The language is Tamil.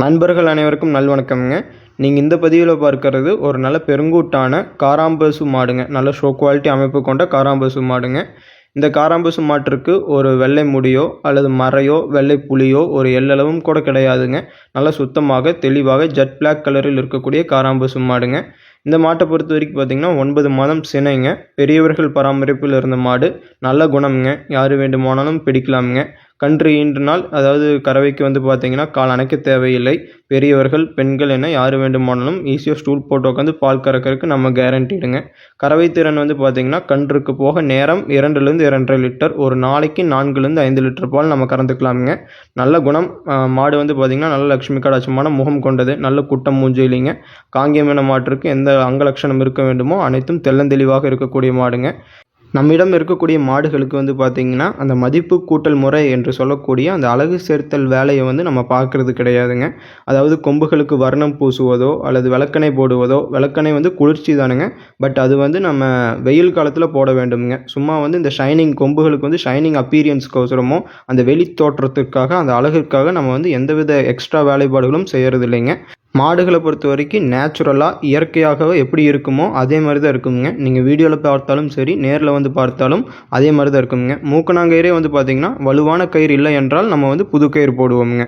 நண்பர்கள் அனைவருக்கும் நல்வணக்கம்ங்க. நீங்கள் இந்த பதிவில் பார்க்கறது ஒரு நல்ல பெருங்கூட்டான காராம்பசு மாடுங்க. நல்ல ஷோ குவாலிட்டி அமைப்பு கொண்ட காராம்பசு மாடுங்க. இந்த காராம்பசு மாட்டிற்கு ஒரு வெள்ளை முடியோ அல்லது மறையோ வெள்ளை புலியோ ஒரு எல்லளவும் கூட கிடையாதுங்க. நல்லா சுத்தமாக தெளிவாக ஜெட் பிளாக் கலரில் இருக்கக்கூடிய காராம்பசு மாடுங்க. இந்த மாட்டை பொறுத்த வரைக்கும் பார்த்திங்கன்னா ஒன்பது மாதம் சினைங்க. பெரியவர்கள் பராமரிப்பில் இருந்த மாடு. நல்ல குணம்ங்க. யார் வேண்டுமானாலும் பிடிக்கலாமுங்க. கன்று ஈன்றினால் நாள் அதாவது கறவைக்கு வந்து பார்த்தீங்கன்னா கால் அணைக்க தேவையில்லை. பெரியவர்கள் பெண்கள் என யார் வேண்டுமானாலும் ஈஸியாக ஸ்டூல் போட்டு உட்காந்து பால் கறக்கறதுக்கு நம்ம கேரண்டிடுங்க கறவை திறன் வந்து பார்த்திங்கன்னா கன்றுக்கு போக நேரம் இரண்டுலேருந்து இரண்டரை லிட்டர் ஒரு நாளைக்கு நான்குலேருந்து ஐந்து லிட்டர் பால் நம்ம கறந்துக்கலாமுங்க. நல்ல குணம் மாடு வந்து பார்த்திங்கன்னா நல்ல லக்ஷ்மி கடாட்சமான முகம் கொண்டது நல்ல குட்டம் மூஞ்சி இல்லைங்க. காங்கியமின மாட்டிற்கு எந்த அங்கலட்சணம் இருக்க வேண்டுமோ அனைத்தும் தெள்ளந்தெளிவாக இருக்கக்கூடிய மாடுங்க. நம்மிடம் இருக்கக்கூடிய மாடுகளுக்கு வந்து பார்த்திங்கன்னா அந்த மதிப்பு கூட்டல் முறை என்று சொல்லக்கூடிய அந்த அழகு சேர்த்தல் வேலையை வந்து நம்ம பார்க்குறது கிடையாதுங்க. அதாவது கொம்புகளுக்கு வர்ணம் பூசுவதோ அல்லது விளக்கணை போடுவதோ விளக்கணை வந்து குளிர்ச்சி தானுங்க. பட் அது வந்து நம்ம வெயில் காலத்தில் போட வேண்டுமுங்க. சும்மா வந்து இந்த ஷைனிங் கொம்புகளுக்கு வந்து ஷைனிங் அப்பீரியன்ஸ்க்கோசரமோ அந்த வெளி தோற்றத்துக்காக அந்த அழகுக்காக நம்ம வந்து எந்தவித எக்ஸ்ட்ரா வேலைப்பாடுகளும் செய்கிறது இல்லைங்க மாடுகளை பொறுத்த வரைக்கும் நேச்சுரலாக இயற்கையாகவே எப்படி இருக்குமோ அதே மாதிரி தான் இருக்குங்க நீங்கள் வீடியோவில் பார்த்தாலும் சரி நேரில் வந்து பார்த்தாலும் அதே மாதிரி தான் இருக்குங்க மூக்கணாங்கயிறே வந்து பார்த்திங்கன்னா வலுவான கயிறு இல்லை என்றால் நம்ம வந்து புது கயிறு போடுவோமுங்க.